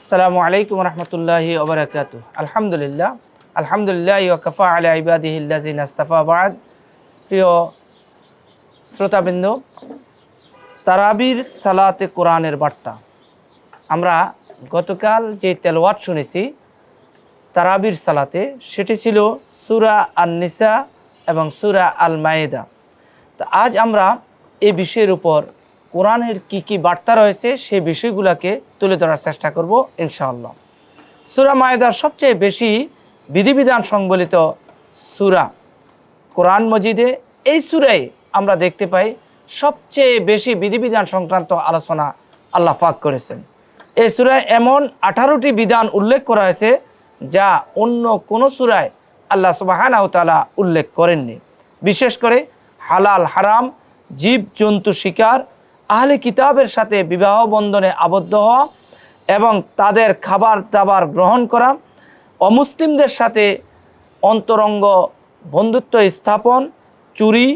আসসালামু আলাইকুম রহমতুল্লাহি ওবরাকাতু আলহামদুলিল্লাহ আলহামদুলিল্লাহ ওয়াকফা আলা ইবাদিহিল্লাজিন আস্তাফা বাদ। প্রিয় শ্রোতাবৃন্দ, তারাবির সালাতে কোরআনের বার্তা। আমরা গতকাল যে তেলওয়াত শুনেছি, তারাবির সালাতে, সেটি ছিল সুরা আল নিসা এবং সুরা আল মায়েদা তো আজ আমরা এ বিষয়ের উপর কোরআনের কি কি বার্তা রয়েছে সেই বিষয়গুলোকে তুলে ধরার চেষ্টা করব, ইনশাআল্লাহ। সুরা মায়েদার সবচেয়ে বেশি বিধিবিধান সংবলিত সুরা কোরআন মজিদে এই সুরাই আমরা দেখতে পাই সবচেয়ে বেশি বিধিবিধান সংক্রান্ত আলোচনা আল্লাহ পাক করেছেন। এই সুরায় এমন আঠারোটি বিধান উল্লেখ করা হয়েছে যা অন্য কোনো সুরায় আল্লাহ সুবাহানাউ তাআলা উল্লেখ করেননি। বিশেষ করে হালাল হারাম জীব জন্তু শিকার আহলে কিতাবের সাথে বিবাহ বন্ধনে আবদ্ধ হওয়া এবং তাদের খাবার দাবার গ্রহণ করা, অমুসলিমদের সাথে অন্তরঙ্গ বন্ধুত্ব স্থাপন, চুরি,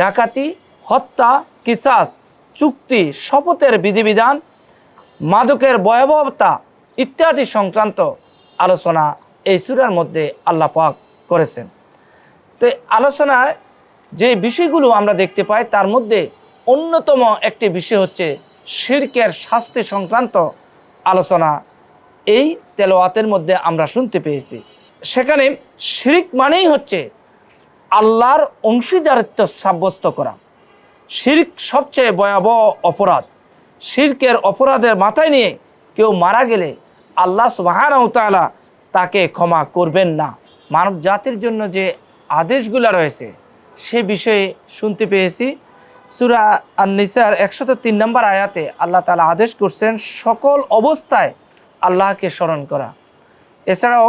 ডাকাতি, হত্যা, কিসাস, চুক্তি, শপথের বিধিবিধান, মাদকের ভয়াবহতা ইত্যাদি সংক্রান্ত আলোচনা এই সুরার মধ্যে আল্লাহ পাক করেছেন। তো আলোচনায় যে বিষয়গুলো আমরা দেখতে পাই, তার মধ্যে অন্যতম একটি বিষয় হচ্ছে শিরকের শাস্তি সংক্রান্ত আলোচনা। এই তেলোয়াতের মধ্যে আমরা শুনতে পেয়েছি। সেখানে শিরিক মানেই হচ্ছে আল্লাহর অংশীদারিত্ব সাব্যস্ত করা। শির্ক সবচেয়ে ভয়াবহ অপরাধ। শির্কের অপরাধের মাথায় নিয়ে কেউ মারা গেলে আল্লাহ সুবাহানাউ তাআলা তাকে ক্ষমা করবেন না। মানব জাতির জন্য যে আদেশগুলো রয়েছে, সে বিষয়ে শুনতে পেয়েছি। সুরা আননিসার একশত তিন নম্বর আয়াতে আল্লাহ তালা আদেশ করছেন, সকল অবস্থায় আল্লাহকে স্মরণ করা। এছাড়াও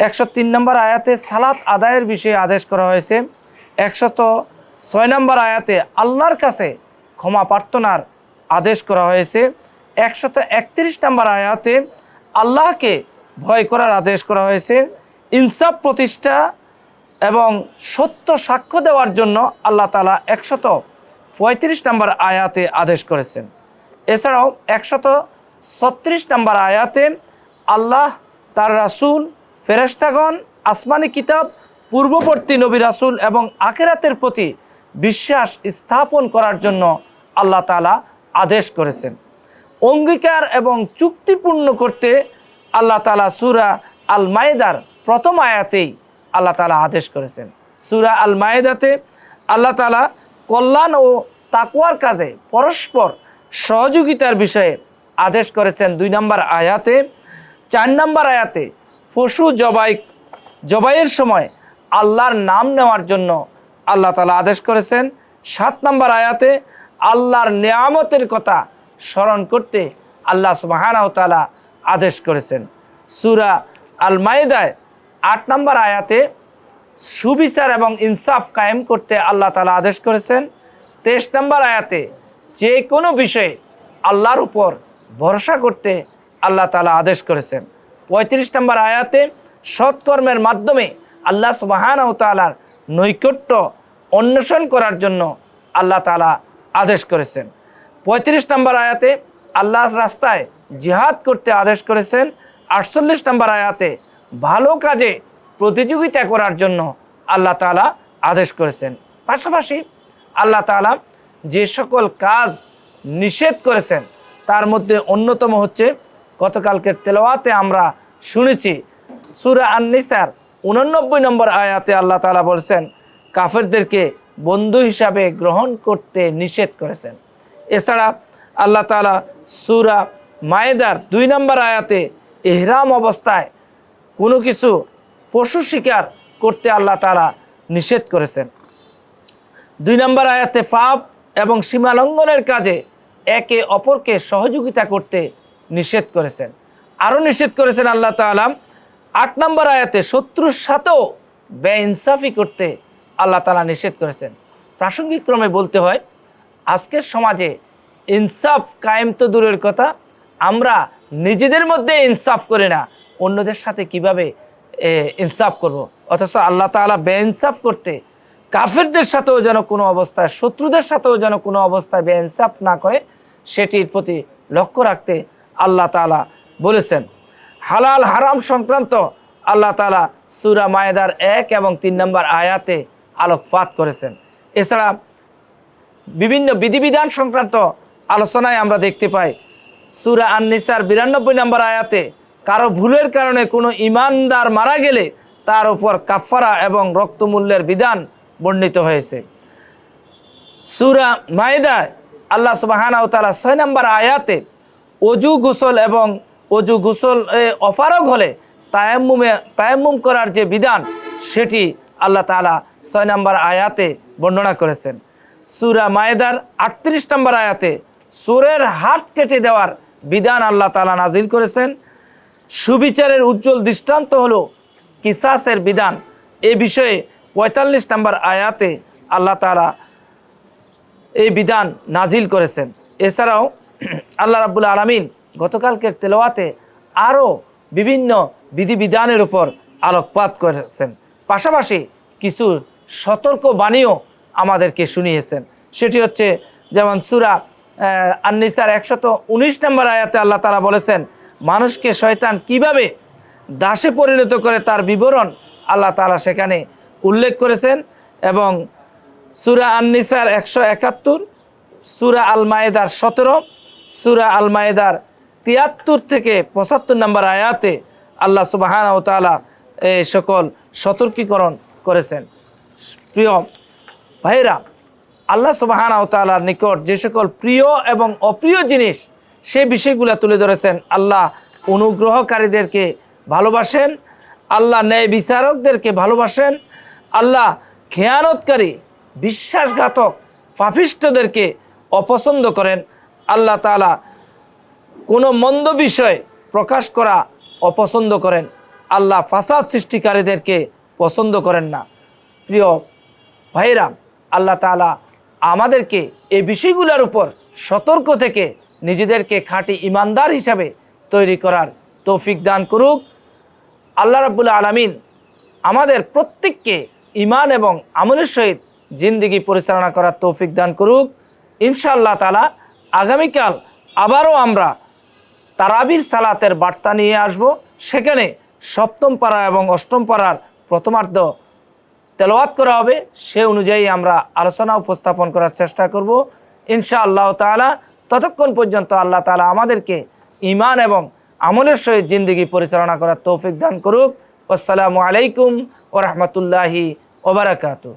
একশো তিন নম্বর আয়াতে সালাত আদায়ের বিষয়ে আদেশ করা হয়েছে। একশত ছয় নম্বর আয়াতে আল্লাহর কাছে ক্ষমা প্রার্থনার আদেশ করা হয়েছে। একশত একত্রিশ নম্বর আয়াতে আল্লাহকে ভয় করার আদেশ করা হয়েছে। ইনসাফ প্রতিষ্ঠা এবং সত্য সাক্ষ্য দেওয়ার জন্য আল্লাহ তালা একশত পঁয়ত্রিশ নম্বর আয়াতে আদেশ করেছেন। এছাড়াও একশত ছত্রিশ নম্বর আয়াতে আল্লাহ তার রাসূল, ফেরেশতাগণ, আসমানি কিতাব, পূর্ববর্তী নবী রাসূল এবং আখেরাতের প্রতি বিশ্বাস স্থাপন করার জন্য আল্লাহ তালা আদেশ করেছেন। অঙ্গীকার এবং চুক্তিপূর্ণ করতে আল্লাহ তালা সুরা আল মায়েদার প্রথম আয়াতেই আল্লাহ তালা আদেশ করেছেন। সুরা আল মায়েদাতে আল্লাহ তালা কল্যাণ ও তাকুয়ার কাজে পরস্পর সহযোগিতার বিষয়ে আদেশ করেছেন দুই নম্বর আয়াতে। চার নম্বর আয়াতে পশু জবাই, জবাইয়ের সময় আল্লাহর নাম নেওয়ার জন্য আল্লাহ তালা আদেশ করেছেন। সাত নম্বর আয়াতে আল্লাহর নিয়ামতের কথা স্মরণ করতে আল্লাহ সুবাহানাও তালা আদেশ করেছেন। সুরা আল মায়েদায় আট নম্বর আয়াতে সুবিচার এবং ইনসাফ কায়েম করতে আল্লাহ তালা আদেশ করেছেন। তেইশ নম্বর আয়াতে যে কোনো বিষয়ে আল্লাহর উপর ভরসা করতে আল্লাহ তালা আদেশ করেছেন। পঁয়ত্রিশ নম্বর আয়াতে সৎকর্মের মাধ্যমে আল্লাহ সুবাহান ও তালার নৈকট্য অন্বেষণ করার জন্য আল্লাহ তালা আদেশ করেছেন। পঁয়ত্রিশ নম্বর আয়াতে আল্লাহর রাস্তায় জিহাদ করতে আদেশ করেছেন। আটচল্লিশ নম্বর আয়াতে ভালো কাজে প্রতিযোগিতা করার জন্য আল্লাহ তালা আদেশ করেছেন। পাশাপাশি আল্লাহ তালা যে সকল কাজ নিষেধ করেছেন, তার মধ্যে অন্যতম হচ্ছে গতকালকের তেলাওয়াতে আমরা শুনেছি, সুরা আননিসার উননব্বই নম্বর আয়াতে আল্লাহ তালা বলছেন, কাফেরদেরকে বন্ধু হিসাবে গ্রহণ করতে নিষেধ করেছেন। এছাড়া আল্লাহ তালা সুরা মায়েদার দুই নম্বর আয়াতে এহরাম অবস্থায় কোনো কিছু পশু শিকার করতে আল্লাহ তালা নিষেধ করেছেন। দুই নম্বর আয়াতে পাপ এবং সীমালঙ্ঘনের কাজে একে অপরকে সহযোগিতা করতে নিষেধ করেছেন। আরও নিষেধ করেছেন আল্লাহ তালাম আট নম্বর আয়াতে শত্রুর সাথেও বেইনসাফি করতে আল্লাহ তালা নিষেধ করেছেন। প্রাসঙ্গিক ক্রমে বলতে হয়, আজকের সমাজে ইনসাফ কায়েম তো দূরের কথা, আমরা নিজেদের মধ্যে ইনসাফ করি না, অন্যদের সাথে কীভাবে ইনসাফ করব। অথচ আল্লাহ তাআলা বেইনসাফ করতে কাফেরদের সাথেও যেন কোনো অবস্থায়, শত্রুদের সাথেও যেন কোনো অবস্থায় বেইনসাফ না করে, সেটির প্রতি লক্ষ্য রাখতে আল্লাহ তাআলা বলেছেন হালাল হারাম সংক্রান্ত আল্লাহ তালা সুরা মায়েদার এক এবং তিন নম্বর আয়াতে আলোকপাত করেছেন এছাড়া বিভিন্ন বিধিবিধান সংক্রান্ত আলোচনায় আমরা দেখতে পাই, সুরা আননিসার বিরানব্বই নম্বর আয়াতে কারও ভুলের কারণে কোনো ইমানদার মারা গেলে তার উপর কাফারা এবং রক্তমূল্যের বিধান বর্ণিত হয়েছে। সুরা মায়েদায় আল্লাহ সুবাহানা তালা ছয় নম্বর আয়াতে অজু গোসল এবং অজু গোসল অপারগ হলে তায়াম্মুমে, তায়াম্মুম করার যে বিধান, সেটি আল্লাহ তালা ছয় নম্বর আয়াতে বর্ণনা করেছেন। সুরা মায়েদার আটত্রিশ নম্বর আয়াতে সুরের হাত কেটে দেওয়ার বিধান আল্লাহ তালা নাজিল করেছেন। সুবিচারের উজ্জ্বল দৃষ্টান্ত হলো কিসাসের বিধান। এ বিষয়ে পঁয়তাল্লিশ নম্বর আয়াতে আল্লাহ তালা এই বিধান নাজিল করেছেন। এছাড়াও আল্লাহ রাবুল আলমিন গতকালকের তেলাওয়াতে আরও বিভিন্ন বিধিবিধানের উপর আলোকপাত করেছেন। পাশাপাশি কিছু সতর্ক বাণীও আমাদেরকে শুনিয়েছেন। সেটি হচ্ছে যেমন সুরা আন্নিসার একশত উনিশ নম্বর আয়াতে আল্লাহ তালা বলেছেন মানুষকে শয়তান কীভাবে দাসে পরিণত করে তার বিবরণ আল্লাহ তালা সেখানে উল্লেখ করেছেন এবং সুরা আননিসার একশো একাত্তর, সুরা আল মায়েদার সতেরো, সুরা আল মায়েদার তিয়াত্তর থেকে পঁচাত্তর নম্বর আয়াতে আল্লাহ সুবাহান ও তালা এই সকল সতর্কীকরণ করেছেন। প্রিয় ভাইরা আল্লাহ সুবাহান ও তালার নিকট যে সকল প্রিয় এবং অপ্রিয় জিনিস সে বিষয়গুলো তুলে ধরেছেন। আল্লাহ অনুগ্রহকারীদেরকে ভালোবাসেন, আল্লাহ ন্যায় বিচারকদেরকে ভালোবাসেন, আল্লাহ খেয়ানতকারী, বিশ্বাসঘাতক পাপিষ্টদেরকে অপছন্দ করেন। আল্লাহ তালা কোনো মন্দ বিষয় প্রকাশ করা অপছন্দ করেন। আল্লাহ ফাসাদ সৃষ্টিকারীদেরকে পছন্দ করেন না। প্রিয় ভাইরা আল্লাহ তালা আমাদেরকে এই বিষয়গুলোর উপর সতর্ক থেকে নিজেদেরকে খাঁটি ইমানদার হিসাবে তৈরি করার তৌফিক দান করুক। আল্লাহ রাবুল আলমিন আমাদের প্রত্যেককে ইমান এবং আমলের সহিত জিন্দিগি পরিচালনা করার তৌফিক দান করুক। ইনশাআল্লাহ তালা আগামীকাল আবারও আমরা তারাবির সালাতের বার্তা নিয়ে আসব। সেখানে সপ্তম পাড়া এবং অষ্টম পাড়ার প্রথমার্ধ তেলাওয়াত করা হবে। সে অনুযায়ী আমরা আলোচনা উপস্থাপন করার চেষ্টা করব। ইনশা আল্লাহ তালা ততক্ষণ পর্যন্ত আল্লাহ তালা আমাদেরকে ইমান এবং আমলের সহিত জিন্দগি পরিচালনা করার তৌফিক দান করুক। আসসালামু আলাইকুম ওরহমতুল্লাহি ওবরাকাতু